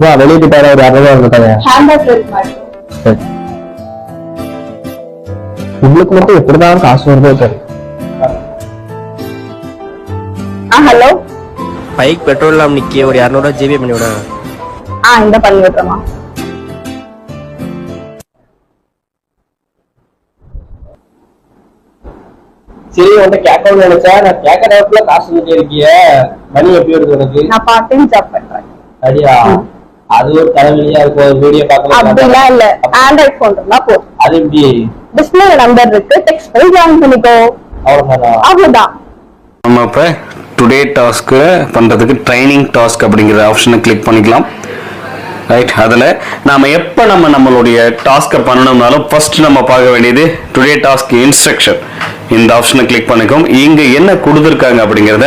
வா வெளியே போயிட்டாரா ஒரு மேடம் சரி. உங்களுக்கு மட்டும் எப்படிதான் காசு வருதோ தெரியும் ஆ ஹலோ பைக் பெட்ரோல் இல்லாம நிக்கி ஒரு இரநூறுவா ஜிபே பண்ணி விட ஆ இந்த பண்ணி விட்டுறமா சரி உன்கிட்ட கேட்கணும்னு நினைச்சா நான் கேட்கற நேரத்துல காசு கிட்டே இருக்கிய மணி எப்படி வருது உனக்கு? நான் டைம் ஜாப் பண்றேன். அடியா அது ஒரு தலைவலியா இருக்கும் ஒரு வீடியோ பார்க்கலாம் அப்படிலாம் இல்ல. ஆண்ட்ராய்ட் போன் இருந்தா போதும் அது எப்படி? டிஸ்பிளே நம்பர் இருக்கு டெக்ஸ்ட் பண்ணி ஜாயின் பண்ணிக்கோ. அவ்வளவுதானா? அவ்வளவுதான். நம்ம இப்போ டுடே டாஸ்க்கு பண்ணுறதுக்கு ட்ரைனிங் டாஸ்க் அப்படிங்கிற ஆப்ஷனை கிளிக் பண்ணிக்கலாம். ரைட் அதில் நாம் எப்போ நம்ம நம்மளுடைய டாஸ்க்கை பண்ணணும்னாலும் ஃபர்ஸ்ட் நம்ம பார்க்க வேண்டியது டுடே டாஸ்க் இன்ஸ்ட்ரக்ஷன் இந்த ஆப்ஷனை கிளிக் பண்ணிக்கோம் இங்கே என்ன கொடுத்துருக்காங்க அப்படிங்கிறத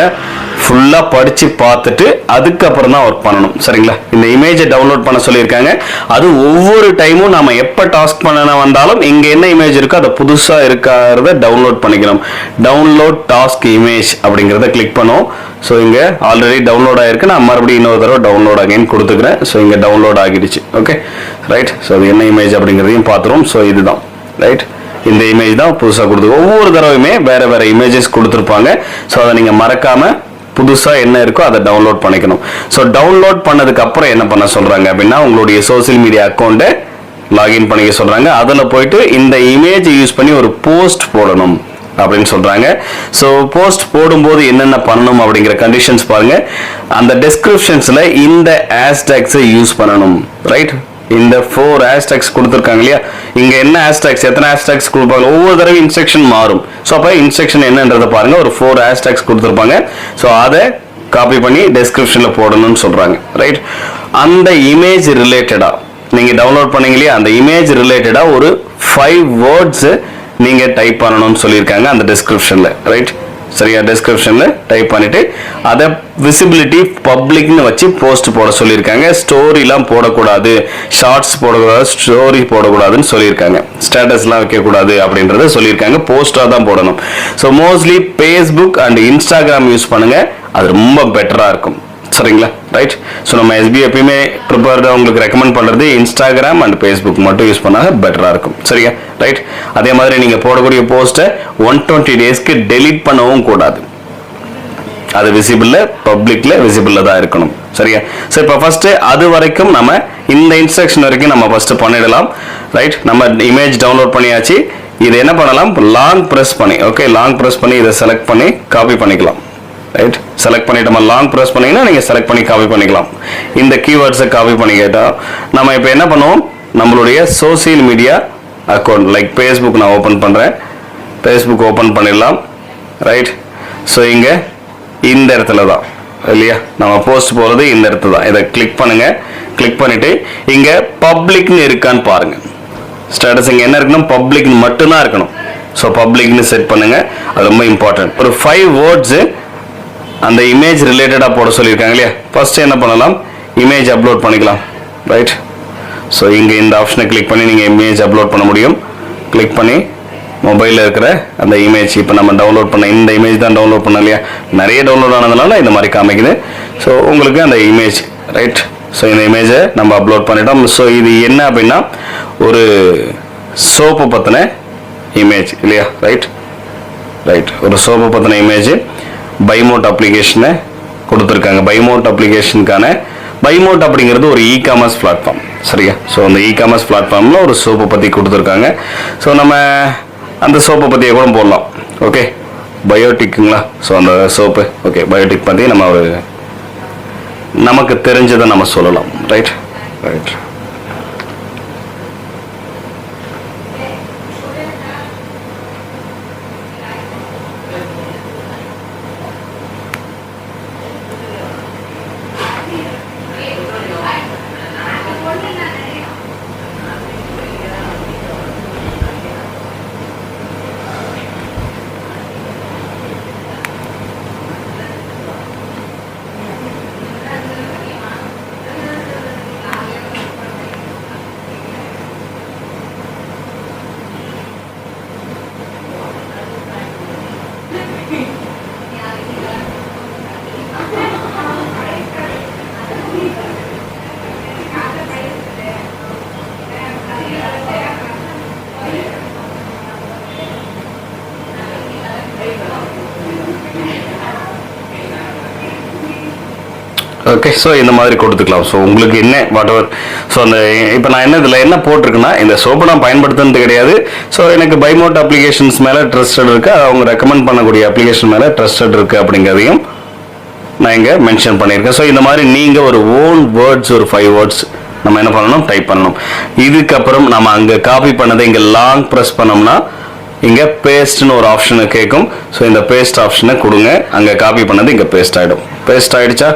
ஃபுல்லாக படித்து பார்த்துட்டு அதுக்கப்புறம் தான் ஒர்க் பண்ணணும். சரிங்களா? இந்த இமேஜை டவுன்லோட் பண்ண சொல்லியிருக்காங்க. அது ஒவ்வொரு டைமும் நம்ம எப்போ டாஸ்க் பண்ண வந்தாலும் இங்கே என்ன இமேஜ் இருக்கோ அதை புதுசாக இருக்கிறத டவுன்லோட் பண்ணிக்கணும். டவுன்லோட் டாஸ்க் இமேஜ் அப்படிங்கிறத கிளிக் பண்ணுவோம் ஸோ இங்கே ஆல்ரெடி டவுன்லோட் ஆகிருக்கு நான் மறுபடியும் இன்னொரு தடவை டவுன்லோட் அகைன் கொடுத்துக்கிறேன். ஸோ இங்கே டவுன்லோட் ஆகிடுச்சு. ஓகே ரைட் ஸோ அது என்ன இமேஜ் அப்படிங்கிறதையும் பார்த்துருவோம். ஸோ இதுதான். ரைட் இந்த இமேஜ் தான் புதுசாக கொடுத்து ஒவ்வொரு தடவையுமே வேற வேற இமேஜஸ் கொடுத்துருப்பாங்க. ஸோ அதை நீங்கள் மறக்காம புதுசாக என்ன இருக்கோ அதை டவுன்லோட் பண்ணிக்கணும். ஸோ டவுன்லோட் பண்ணதுக்கு அப்புறம் என்ன பண்ண சொல்கிறாங்க அப்படின்னா உங்களுடைய சோஷியல் மீடியா அக்கௌண்ட்டை லாகின் பண்ணிக்க சொல்கிறாங்க அதில் போயிட்டு இந்த இமேஜ் யூஸ் பண்ணி ஒரு போஸ்ட் போடணும் அப்படின்னு சொல்றாங்க. ஸோ போஸ்ட் போடும்போது என்னென்ன பண்ணணும் அப்படிங்கிற கண்டிஷன்ஸ் பாருங்க. அந்த டெஸ்கிரிப்ஷன்ஸ்ல இந்த ஹேஷ்டேக்ஸை யூஸ் பண்ணணும். ரைட் இந்த ஃபோர் ஹேஷ்டேக்ஸ் கொடுத்துருக்காங்க இல்லையா? இங்கே என்ன ஹேஷ்டேக்ஸ் எத்தனை ஹேஷ்டேக்ஸ் கொடுப்பாங்க? ஒவ்வொரு தடவை இன்ஸ்ட்ரக்ஷன் மாறும். ஸோ அப்போ இன்ஸ்ட்ரக்ஷன் என்னன்றதை பாருங்க. ஒரு ஃபோர் ஹேஷ்டேக்ஸ் கொடுத்துருப்பாங்க. ஸோ அதை காப்பி பண்ணி டெஸ்கிரிப்ஷனில் போடணும்னு சொல்கிறாங்க ரைட் அந்த இமேஜ் ரிலேட்டடா நீங்கள் டவுன்லோட் பண்ணீங்க இல்லையா? அந்த இமேஜ் ரிலேட்டடாக ஒரு ஃபைவ் வேர்ட்ஸு நீங்கள் டைப் பண்ணணும்னு சொல்லியிருக்காங்க அந்த டிஸ்கிரிப்ஷனில் ரைட் சரியா டிஸ்கிரிப்ஷனில் டைப் பண்ணிவிட்டு அதை விசிபிலிட்டி பப்ளிக்னு வச்சு போஸ்ட் போட சொல்லியிருக்காங்க. ஸ்டோரிலாம் போடக்கூடாது. ஷார்ட்ஸ் போடக்கூடாது ஸ்டோரி போடக்கூடாதுன்னு சொல்லியிருக்காங்க. ஸ்டேட்டஸ்லாம் வைக்கக்கூடாது அப்படின்றத சொல்லியிருக்காங்க. போஸ்டாக தான் போடணும். So mostly Facebook and Instagram use பண்ணுங்கள் அது ரொம்ப பெட்டராக இருக்கும். சரிங்களா ரைட் ஸோ நம்ம எஸ்பி எப்பயுமே ப்ரிப்பேர்டாக உங்களுக்கு ரெக்கமெண்ட் பண்ணுறது இன்ஸ்டாகிராம் அண்ட் ஃபேஸ்புக் மட்டும் யூஸ் பண்ணால் பெட்டராக இருக்கும். சரியா? ரைட் அதே மாதிரி நீங்கள் போடக்கூடிய போஸ்ட்டை ஒன் டுவெண்ட்டி டேஸ்க்கு டெலிட் பண்ணவும் கூடாது. அது விசிபிளில் பப்ளிக்ல விசிபிளில் தான் இருக்கணும். சரியா? சரி இப்போ ஃபஸ்ட்டு அது வரைக்கும் நம்ம இந்த இன்ஸ்ட்ரக்ஷன் வரைக்கும் நம்ம ஃபர்ஸ்ட் பண்ணிடலாம். ரைட் நம்ம இமேஜ் டவுன்லோட் பண்ணியாச்சு. இது என்ன பண்ணலாம்? லாங் ப்ரெஸ் பண்ணி ஓகே லாங் ப்ரெஸ் பண்ணி இதை செலக்ட் பண்ணி காப்பி பண்ணிக்கலாம். ரைட் செலக்ட் பண்ணிட்டு நம்ம லாங் ப்ரெஸ் பண்ணிங்கன்னா நீங்கள் செலக்ட் பண்ணி காப்பி பண்ணிக்கலாம். இந்த கீவேர்ட்ஸை காப்பி பண்ணிக்கிட்டால் நம்ம இப்போ என்ன பண்ணுவோம்? நம்மளுடைய social media account like Facebook நான் ஓப்பன் பண்ணுறேன் ஃபேஸ்புக் ஓப்பன் பண்ணிடலாம். ரைட் ஸோ இங்கே இந்த இடத்துல தான். இல்லையா? நம்ம போஸ்ட் போகிறது இந்த இடத்துல தான். இதை கிளிக் பண்ணுங்கள் கிளிக் பண்ணிவிட்டு இங்கே பப்ளிக்னு இருக்கான்னு பாருங்கள் ஸ்டேட்டஸ் இங்கே என்ன இருக்கணும்? பப்ளிக்னு மட்டும்தான் இருக்கணும். ஸோ பப்ளிக்னு செட் பண்ணுங்கள் அது ரொம்ப இம்பார்ட்டன்ட் ஒரு ஃபைவ் வேர்ட்ஸு அந்த இமேஜ் ரிலேட்டடாக போட சொல்லியிருக்காங்க இல்லையா? ஃபஸ்ட்டு என்ன பண்ணலாம்? இமேஜ் அப்லோட் பண்ணிக்கலாம். ரைட் ஸோ இங்கே இந்த ஆப்ஷனை கிளிக் பண்ணி நீங்கள் இமேஜ் அப்லோட் பண்ண முடியும். கிளிக் பண்ணி மொபைலில் இருக்கிற அந்த இமேஜ் இப்போ நம்ம டவுன்லோட் பண்ண இந்த இமேஜ் தான் டவுன்லோட் பண்ண இல்லையா? நிறைய டவுன்லோட் ஆனதுனால இந்த மாதிரி காமிக்குது. ஸோ உங்களுக்கு அந்த இமேஜ் ரைட் ஸோ இந்த இமேஜை நம்ம அப்லோட் பண்ணிட்டோம். ஸோ இது என்ன அப்படின்னா ஒரு சோப்பு பற்றின இமேஜ் இல்லையா? ரைட் ரைட் ஒரு சோப்பு பற்றின இமேஜ் பைமோட் அப்ளிகேஷனை கொடுத்துருக்காங்க. பைமோட் அப்ளிகேஷனுக்கான பைமோட் அப்படிங்கிறது ஒரு இ காமர்ஸ் பிளாட்ஃபார்ம் சரியா? ஸோ அந்த இ காமர்ஸ் பிளாட்ஃபார்மில் ஒரு சோப்பை பற்றி கொடுத்துருக்காங்க. ஸோ நம்ம அந்த சோப்பை பற்றியே கூட போடலாம். ஓகே பயோட்டிக்குங்களா ஸோ அந்த சோப்பு ஓகே பயோட்டிக் பற்றி நம்ம ஒரு நமக்கு தெரிஞ்சதை நம்ம சொல்லலாம். ரைட் ரைட் ஓகே ஸோ இந்த மாதிரி கொடுத்துக்கலாம். ஸோ உங்களுக்கு என்ன வாட் எவர் ஸோ அந்த இப்போ நான் என்ன இதில் என்ன போட்டிருக்குன்னா இந்த சோப்பு நான் பயன்படுத்துனது கிடையாது. ஸோ எனக்கு பைமோட் அப்ளிகேஷன்ஸ் மேலே ட்ரஸ்டட் இருக்குது அவங்க ரெக்கமெண்ட் பண்ணக்கூடிய அப்ளிகேஷன் மேலே ட்ரஸ்டட் இருக்குது அப்படிங்கிறதையும் நான் இங்கே மென்ஷன் பண்ணியிருக்கேன். ஸோ இந்த மாதிரி நீங்கள் ஒரு ஓன் வேர்ட்ஸ் ஒரு ஃபைவ் வேர்ட்ஸ் நம்ம என்ன பண்ணணும்? டைப் பண்ணணும். இதுக்கப்புறம் நம்ம அங்கே காப்பி பண்ணதை இங்கே லாங் ப்ரெஸ் பண்ணோம்னா இங்கே பேஸ்ட்னு ஒரு ஆப்ஷனை கேட்கும். ஸோ இந்த பேஸ்ட் ஆப்ஷனை கொடுங்க. அங்கே காப்பி பண்ணது இங்கே பேஸ்ட் ஆகிடும் பேஸ்ட் ஆகிடுச்சா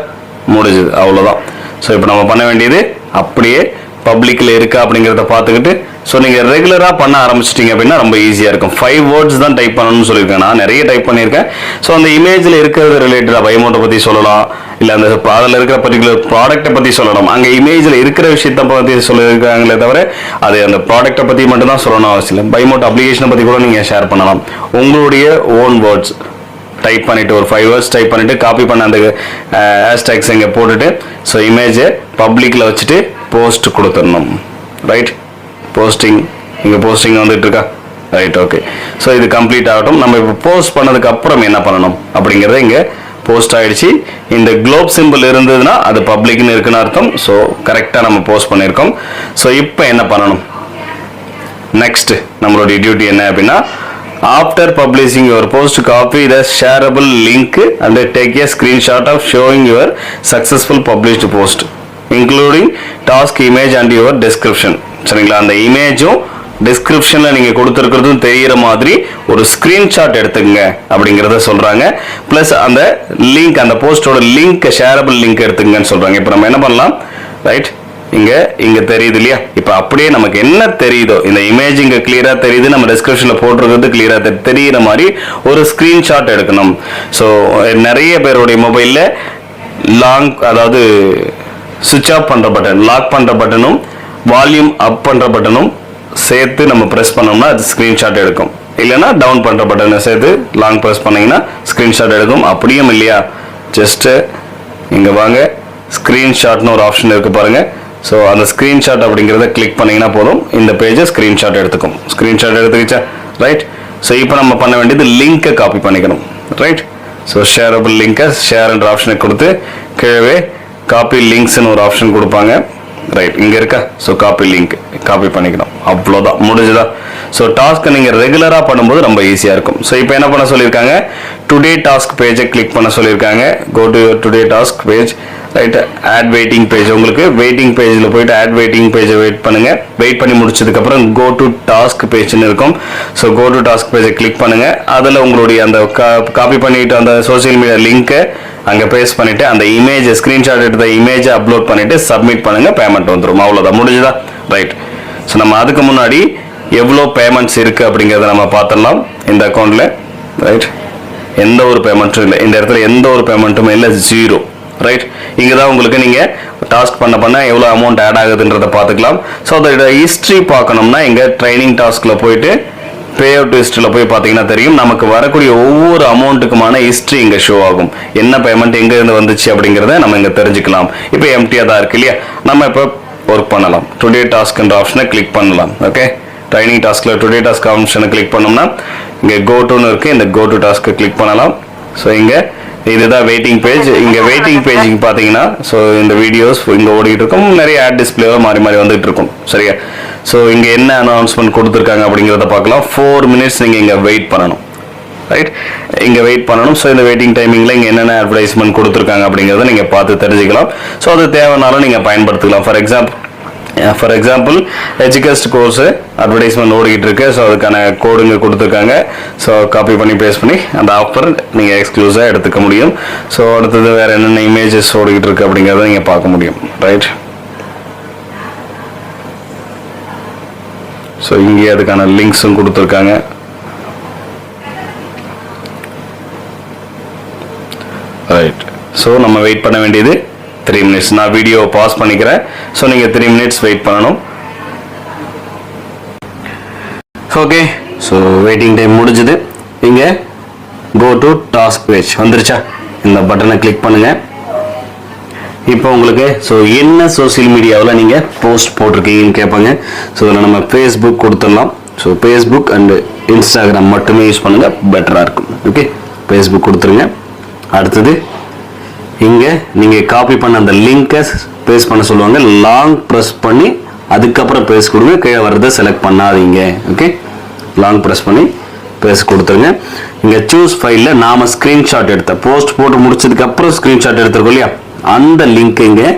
முடிஞ்சுது அவ்வளோதான் ஸோ இப்போ நம்ம பண்ண வேண்டியது அப்படியே பப்ளிக்கில் இருக்கா அப்படிங்கிறத பார்த்துக்கிட்டு ஸோ நீங்கள் ரெகுலராக பண்ண ஆரம்பிச்சிட்டிங்க அப்படின்னா ரொம்ப ஈஸியாக இருக்கும். ஃபைவ் வேர்ட்ஸ் தான் டைப் பண்ணணும்னு சொல்லியிருக்கேன் நான். நிறைய டைப் பண்ணியிருக்கேன். ஸோ அந்த இமேஜில் இருக்கிறது ரிலேட்டடாக பைமோட்டை பற்றி சொல்லலாம். இல்லை அந்த அதில் இருக்கிற பர்டிகுலர் ப்ராடக்ட்டை பற்றி சொல்லணும். அங்கே இமேஜில் இருக்கிற விஷயத்தை பற்றி சொல்லியிருக்காங்களே தவிர அது அந்த ப்ராடக்ட்டை பற்றி மட்டும் தான் சொல்லணும் அவசியம் இல்லை. பைமோட் அப்ளிகேஷனை பற்றி கூட நீங்கள் ஷேர் பண்ணலாம். உங்களுடைய ஓன் வேர்ட்ஸ் டைப் பண்ணிவிட்டு ஒரு ஃபைவ் வேர்ட்ஸ் டைப் பண்ணிவிட்டு காப்பி பண்ண அந்த ஹேஷ்டேக்ஸ் இங்கே போட்டுட்டு ஸோ இமேஜை பப்ளிக்கில் வச்சுட்டு போஸ்ட் கொடுத்துடணும். ரைட் போஸ்டிங் இங்கே போஸ்டிங் வந்துட்டு இருக்கா? ரைட் ஓகே ஸோ இது கம்ப்ளீட் ஆகட்டும். நம்ம இப்போ போஸ்ட் பண்ணதுக்கு அப்புறம் என்ன பண்ணணும்? அப்படிங்கிறத இங்கே போஸ்ட் ஆகிடுச்சு இந்த குளோப் சிம்பிள் இருந்ததுன்னா அது பப்ளிக்னு இருக்குன்னு அர்த்தம். ஸோ கரெக்டாக நம்ம போஸ்ட் பண்ணியிருக்கோம் ஸோ இப்போ என்ன பண்ணணும்? நெக்ஸ்ட் நம்மளுடைய டியூட்டி என்ன அப்படின்னா after publishing your post copy the shareable link and take a screenshot of showing your successful published post including task image and your description சரிங்களா? அந்த இமேஜும் டிஸ்கிரிப்ஷனில் நீங்கள் கொடுத்துருக்கிறதும் தெரிகிற மாதிரி ஒரு ஸ்க்ரீன்ஷாட் எடுத்துக்கங்க அப்படிங்கிறத சொல்கிறாங்க ப்ளஸ் அந்த லிங்க் அந்த போஸ்டோட லிங்க் ஷேரபிள் லிங்க் எடுத்துங்கன்னு சொல்கிறாங்க இப்போ நம்ம என்ன பண்ணலாம்? ரைட் இங்க இங்க தெரியுது இல்லையா? இப்போ அப்படியே நமக்கு என்ன தெரியுதோ? இந்த இமேஜ் இங்க கிளியரா தெரியுது நம்ம டிஸ்கிரிப்ஷன்ல போட்டிருக்கிறது கிளியரா தெரியுற மாதிரி ஒரு ஸ்கிரீன்ஷாட் எடுக்கணும். ஸோ நிறைய பேருடைய மொபைல்ல லாங் அதாவது சுவிட்ச் ஆஃப் பண்ற பட்டன் லாக் பண்ற பட்டனும் வால்யூம் அப் பண்ற பட்டனும் சேர்த்து நம்ம ப்ரெஸ் பண்ணோம்னா அது ஸ்கிரீன்ஷாட் எடுக்கும். இல்லைன்னா டவுன் பண்ற பட்டனை சேர்த்து லாங் ப்ரெஸ் பண்ணீங்கன்னா ஸ்கிரீன்ஷாட் எடுக்கும். அப்படியும் இல்லையா? ஜஸ்ட் இங்க வாங்க. ஸ்க்ரீன்ஷாட்னு ஒரு ஆப்ஷன் இருக்கு பாருங்க. ஸோ அந்த ஸ்க்ரீன்ஷாட் அப்படிங்கிறத கிளிக் பண்ணீங்கன்னா போதும். இந்த பேஜை ஸ்க்ரீன்ஷாட் எடுத்துக்கும். ஸ்க்ரீன்ஷாட் எடுத்துக்கிச்சா? ரைட் ஸோ இப்போ நம்ம பண்ண வேண்டியது லிங்கை காப்பி பண்ணிக்கணும். ரைட் ஸோ ஷேரபிள் லிங்கை ஷேர்ன்ற ஆப்ஷனை கொடுத்து கீழே காப்பி லிங்க்ஸ்னு ஒரு ஆப்ஷன் கொடுப்பாங்க. ரைட் இங்கே இருக்கா. ஸோ காப்பி லிங்க் காப்பி பண்ணிக்கணும். அவ்வளோதான் முடிஞ்சுதா? ஸோ டாஸ்க்கை நீங்கள் ரெகுலராக பண்ணும்போது ரொம்ப ஈஸியாக இருக்கும். ஸோ இப்போ என்ன பண்ண சொல்லியிருக்காங்க? டுடே டாஸ்க் பேஜை கிளிக் பண்ண சொல்லியிருக்காங்க. Go to today task page right ad waiting page உங்களுக்கு வெயிட்டிங் பேஜில் போயிட்டு ஆட் வெயிட்டிங் பேஜை வெயிட் பண்ணுங்க. வெயிட் பண்ணி முடிச்சதுக்கப்புறம் கோ டு டாஸ்க் பேஜ்னு இருக்கும். ஸோ கோ டு டாஸ்க் பேஜை கிளிக் பண்ணுங்கள் அதில் உங்களுடைய அந்த காப்பி பண்ணிட்டு அந்த சோஷியல் மீடியா லிங்க்கை அங்கே பேஸ்ட் பண்ணிட்டு அந்த இமேஜை ஸ்க்ரீன்ஷாட் எடுத்த இமேஜை அப்லோட் பண்ணிட்டு சப்மிட் பண்ணுங்கள் பேமெண்ட் வந்துடும் அவ்வளோதான் முடிஞ்சுதா? ரைட் ஸோ நம்ம அதுக்கு முன்னாடி எவ்வளோ பேமெண்ட்ஸ் இருக்குது அப்படிங்கிறத நம்ம பார்த்துடலாம் இந்த அக்கௌண்ட்டில் ரைட் எந்த ஒரு பேமெண்ட்டும் இல்லை. இந்த இடத்துல எந்த ஒரு பேமெண்ட்டுமே இல்லை. ஜீரோ ரைட் இங்கே தான் உங்களுக்கு நீங்கள் டாஸ்க் பண்ண பண்ண எவ்வளோ அமௌண்ட் ஆட் ஆகுதுன்றதை பார்த்துக்கலாம். ஸோ அதோட ஹிஸ்ட்ரி பார்க்கணும்னா இங்கே ட்ரைனிங் டாஸ்கில் போயிட்டு பே அவுட் ஹிஸ்ட்ரியில் போய் பார்த்தீங்கன்னா தெரியும். நமக்கு வரக்கூடிய ஒவ்வொரு அமௌண்ட்டுக்குமான ஹிஸ்ட்ரி இங்கே ஷோ ஆகும். என்ன பேமெண்ட் எங்கேருந்து வந்துச்சு அப்படிங்கிறத நம்ம இங்கே தெரிஞ்சுக்கலாம். இப்போ எம்டியாக தான் இருக்கு இல்லையா? நம்ம இப்போ ஒர்க் பண்ணலாம். டுடே டாஸ்க்ன்ற ஆப்ஷனை கிளிக் பண்ணலாம். ஓகே ட்ரைனிங் டாஸ்கில் டுடே டாஸ்க் ஆப்ஷனை கிளிக் பண்ணோம்னா இங்கே கோ டுன்னு இருக்குது இந்த கோ டு டாஸ்க்கை கிளிக் பண்ணலாம். ஸோ இங்கே இதுதான் வெயிட்டிங் பேஜ் இங்கே வெயிட்டிங் பேஜ் பார்த்தீங்கன்னா ஸோ இந்த வீடியோஸ் இங்கே ஓடிட்டு இருக்கும். நிறைய ஆட் டிஸ்பிளேவாக மாறி மாறி வந்துட்டு இருக்கும். சரியா? ஸோ இங்கே என்ன அனௌன்ஸ்மெண்ட் கொடுத்துருக்காங்க அப்படிங்கிறத பார்க்கலாம். ஃபோர் மினிட்ஸ் நீங்கள் இங்கே வெயிட் பண்ணணும். ரைட் இங்கே வெயிட் பண்ணணும். ஸோ இந்த வெயிட்டிங் டைமிங்கில் இங்கே என்னென்ன அட்வர்டைஸ்மெண்ட் கொடுத்துருக்காங்க அப்படிங்கிறத நீங்கள் பார்த்து தெரிஞ்சுக்கலாம். ஸோ அது தேவைனாலும் நீங்கள் பயன்படுத்திக்கலாம். ஃபார் எக்ஸாம்பிள் ஃபார் எக்ஸாம்பிள் எஜுகேஸ்ட் கோர்ஸு அட்வர்டைஸ்மெண்ட் ஓடிக்கிட்டு இருக்கு. ஸோ அதுக்கான கோடுங்க கொடுத்துருக்காங்க. ஸோ காப்பி பண்ணி பேஸ்ட் பண்ணி அந்த ஆஃபர் நீங்கள் எக்ஸ்க்ளூஸாக எடுத்துக்க முடியும். ஸோ அடுத்தது வேறு என்னென்ன இமேஜஸ் ஓடிக்கிட்டு இருக்கு அப்படிங்கிறத நீங்கள் பார்க்க முடியும். ரைட் ஸோ இங்கே அதுக்கான லிங்க்ஸும் கொடுத்துருக்காங்க. ரைட் ஸோ நம்ம வெயிட் பண்ண வேண்டியது த்ரீ மினிட்ஸ் நான் வீடியோ பாஸ் பண்ணிக்கிறேன். ஸோ நீங்கள் த்ரீ மினிட்ஸ் வெயிட் பண்ணணும். ஓகே ஸோ வெயிட்டிங் டைம் முடிஞ்சுது. இங்கே கோ டு டாஸ்க் பேஜ் வந்துருச்சா? இந்த பட்டனை கிளிக் பண்ணுங்க. இப்போ உங்களுக்கு ஸோ என்ன சோஷியல் மீடியாவில் நீங்கள் போஸ்ட் போட்டிருக்கீங்கன்னு கேட்பாங்க. ஸோ இதில் நம்ம ஃபேஸ்புக் கொடுத்துடலாம். ஸோ ஃபேஸ்புக் அண்டு இன்ஸ்டாகிராம் மட்டுமே யூஸ் பண்ணுங்கள் பெட்டராக இருக்கும். ஓகே ஃபேஸ்புக் கொடுத்துருங்க. அடுத்தது இங்கே நீங்கள் காப்பி பண்ண அந்த லிங்கை பேஸ்ட் பண்ண சொல்லுவாங்க. லாங் ப்ரெஸ் பண்ணி அதுக்கப்புறம் பேஸ்ட் கொடுங்க. கீழே வர்றதை செலக்ட் பண்ணாதீங்க. ஓகே லாங் ப்ரெஸ் பண்ணி பேஸ்ட் கொடுத்துருங்க. இங்கே சூஸ் ஃபைலில் நாம் ஸ்க்ரீன்ஷாட் எடுத்த போஸ்ட் போட்டு முடிச்சதுக்கப்புறம் ஸ்க்ரீன்ஷாட் எடுத்துருக்கோம் இல்லையா? அந்த லிங்க் இங்கே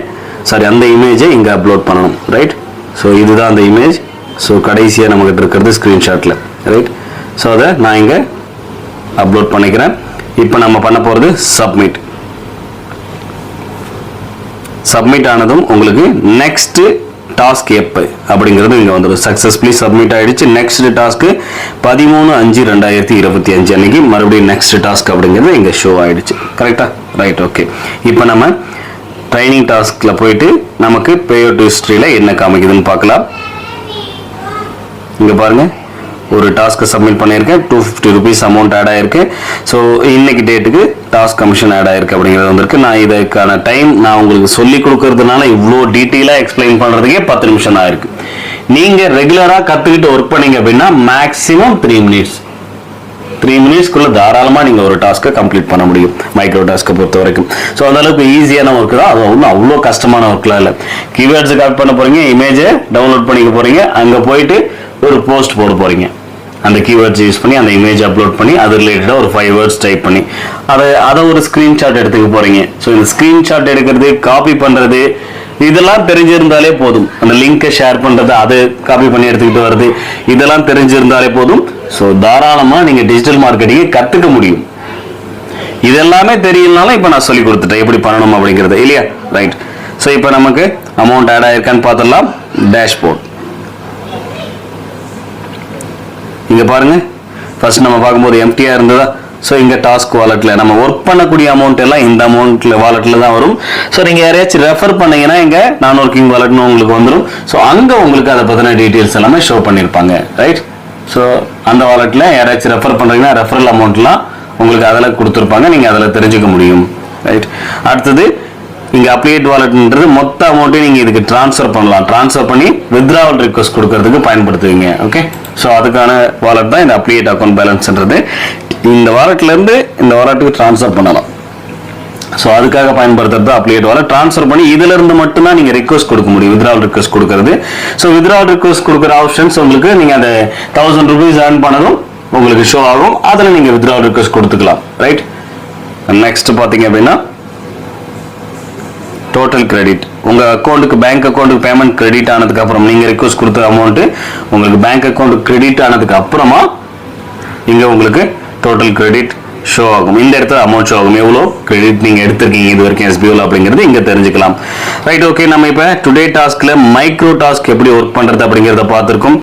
சாரி அந்த இமேஜை இங்கே அப்லோட் பண்ணணும் ரைட் ஸோ இதுதான் அந்த இமேஜ் ஸோ கடைசியாக நம்மகிட்ட இருக்கிறது ஸ்க்ரீன்ஷாட்டில் ரைட் ஸோ அதை நான் இங்கே அப்லோட் பண்ணிக்கிறேன். இப்போ நம்ம பண்ண போகிறது சப்மிட் சப்மிட் ஆனதும் உங்களுக்கு நெக்ஸ்ட்டு டாஸ்க் எப்போ அப்படிங்கிறது இங்கே வந்துடும் சக்ஸஸ்ஃபுல்லி சப்மிட் ஆகிடுச்சு நெக்ஸ்ட் டாஸ்க்கு பதிமூணு அஞ்சு ரெண்டாயிரத்தி இருபத்தி அஞ்சு அன்னைக்கு மறுபடியும் நெக்ஸ்ட் டாஸ்க் அப்படிங்கிறது இங்கே ஷோ ஆகிடுச்சு கரெக்டாக ரைட் ஓகே இப்போ நம்ம ட்ரைனிங் டாஸ்கில் போயிட்டு நமக்கு பேயோட் ஹிஸ்ட்ரியில் என்ன காமிக்குதுன்னு பார்க்கலாம். இங்கே பாருங்கள் ஒரு டாஸ்க்கை சப்மிட் பண்ணியிருக்கேன். Two fifty rupees amount add ஆயிருக்கு. ஸோ இன்னைக்கு டேட்டுக்கு டாஸ்க் கமிஷன் ஆட் ஆயிருக்கு அப்படிங்கிறது வந்திருக்கு. நான் இதுக்கான டைம் நான் உங்களுக்கு சொல்லி கொடுக்கறதுனால இவ்வளோ டீட்டெயிலாக எக்ஸ்பிளைன் பண்ணுறதுக்கே பத்து நிமிஷம் தான் இருக்கு நீங்கள் ரெகுலராக கற்றுக்கிட்டு ஒர்க் பண்ணீங்க அப்படின்னா மேக்ஸிமம் த்ரீ மினிட்ஸ் த்ரீ மினிட்ஸ்க்குள்ள தாராளமாக நீங்கள் ஒரு டாஸ்க்கை கம்ப்ளீட் பண்ண முடியும். மைக்ரோ டாஸ்க்கை பொறுத்த வரைக்கும். ஸோ அந்த அளவுக்கு ஈஸியான ஒர்க் தான். அது ஒன்றும் அவ்வளோ கஷ்டமான ஒர்க்லாம் இல்லை. கீவேர்ட்ஸ் காப்பி பண்ண போகிறீங்க இமேஜை டவுன்லோட் பண்ணிக்க போகிறீங்க அங்கே போயிட்டு ஒரு போஸ்ட் போட போறீங்க. அந்த கீவேர்ட்ஸ் யூஸ் பண்ணி அந்த இமேஜ் அப்லோட் பண்ணி அது ரிலேட்டடாக ஒரு ஃபைவ் வேர்ட்ஸ் டைப் பண்ணி அதை அதை ஒரு ஸ்க்ரீன்ஷாட் எடுத்துக்க போறீங்க. ஸோ இந்த ஸ்க்ரீன்ஷாட் எடுக்கிறது காப்பி பண்ணுறது இதெல்லாம் தெரிஞ்சிருந்தாலே போதும். அந்த லிங்கை ஷேர் பண்ணுறது அதை காப்பி பண்ணி எடுத்துக்கிட்டு வருது இதெல்லாம் தெரிஞ்சிருந்தாலே போதும். ஸோ தாராளமாக நீங்கள் டிஜிட்டல் மார்க்கெட்டிங்கை கற்றுக்க முடியும். இதெல்லாமே தெரியலனாலும் இப்போ நான் சொல்லி கொடுத்துட்டேன். எப்படி பண்ணணும் அப்படிங்கிறது. இல்லையா? ரைட் ஸோ இப்போ நமக்கு அமௌண்ட் ஆட் ஆயிருக்கான்னு பார்த்துடலாம். டேஷ்போர்ட் இங்கே பாருங்கள் ஃபர்ஸ்ட் நம்ம பார்க்கும்போது எம்டியாக இருந்ததா? ஸோ இங்கே டாஸ்க் வாலெட்டில் நம்ம ஒர்க் பண்ணக்கூடிய அமௌண்ட் எல்லாம் இந்த அமௌண்ட்டில் வாலெட்டில் தான் வரும். ஸோ நீங்கள் யாரையாச்சும் ரெஃபர் பண்ணீங்கன்னா இங்கே நான் ஒர்க்கிங் வாலெட்னு உங்களுக்கு வந்துடும் ஸோ அங்கே உங்களுக்கு அதை பற்றின டீட்டெயில்ஸ் எல்லாமே ஷோ பண்ணியிருப்பாங்க ரைட் ஸோ அந்த வாலெட்டில் யாராச்சும் ரெஃபர் பண்ணுறீங்கன்னா ரெஃபரல் அமௌண்ட்லாம் உங்களுக்கு அதில் கொடுத்துருப்பாங்க. நீங்கள் அதில் தெரிஞ்சுக்க முடியும். ரைட் அடுத்தது இங்க அப்ளிகேட் வாலெட்ன்றது மொத்த அமௌண்ட்டையும் நீங்க இதுக்கு ட்ரான்ஸ்ஃபர் பண்ணலாம். ட்ரான்ஸ்ஃபர் பண்ணி வித்ராவல் ரிக்வஸ்ட் கொடுக்கறதுக்கு பயன்படுத்துவீங்க. ஓகே ஸோ அதுக்கான வாலெட் தான் இந்த அப்ளிகேட் அக்கௌண்ட் பேலன்ஸ்ன்றது இந்த வாலெட்லேருந்து இந்த வாலெட்டுக்கு ட்ரான்ஸ்ஃபர் பண்ணலாம். ஸோ அதுக்காக பயன்படுத்துறது அப்ளிகேட் வாலெட் ட்ரான்ஸ்ஃபர் பண்ணி இதுல இருந்து மட்டும்தான் நீங்க ரிக்வஸ்ட் கொடுக்க முடியும். வித்ராவல் ரிக்வஸ்ட் கொடுக்கறது. ஸோ வித்ராவல் ரிக்வஸ்ட் கொடுக்குற ஆப்ஷன்ஸ் உங்களுக்கு நீங்க அந்த தௌசண்ட் ருபீஸ் ஏர்ன் பண்ணதும் உங்களுக்கு ஷோ ஆகும். அதில் நீங்கள் வித்ராவல் ரிக்வஸ்ட் கொடுத்துக்கலாம். ரைட் நெக்ஸ்ட் பார்த்தீங்க அப்படின்னா டோட்டல் கிரெடிட் உங்கள் அக்கௌண்ட்டுக்கு பேங்க் அக்கௌண்ட்டுக்கு பேமெண்ட் கிரெடிட் ஆனதுக்கு அப்புறம் நீங்கள் ரிக்வஸ்ட் கொடுத்த அமௌண்ட்டு உங்களுக்கு பேங்க் அக்கௌண்ட் கிரெடிட் ஆனதுக்கு அப்புறமா இங்கே உங்களுக்கு டோட்டல் கிரெடிட் ஷோ ஆகும். இந்த இடத்துல அமௌண்ட் ஷோ ஆகும். எவ்வளோ கிரெடிட் நீங்கள் எடுத்திருக்கீங்க இது வரைக்கும் எஸ்பிஓல அப்படிங்கிறது இங்கே தெரிஞ்சுக்கலாம். ரைட் ஓகே நம்ம இப்போ டுடே டாஸ்கில் மைக்ரோ டாஸ்க் எப்படி ஒர்க் பண்ணுறது அப்படிங்கிறத பார்த்துருக்கோம்.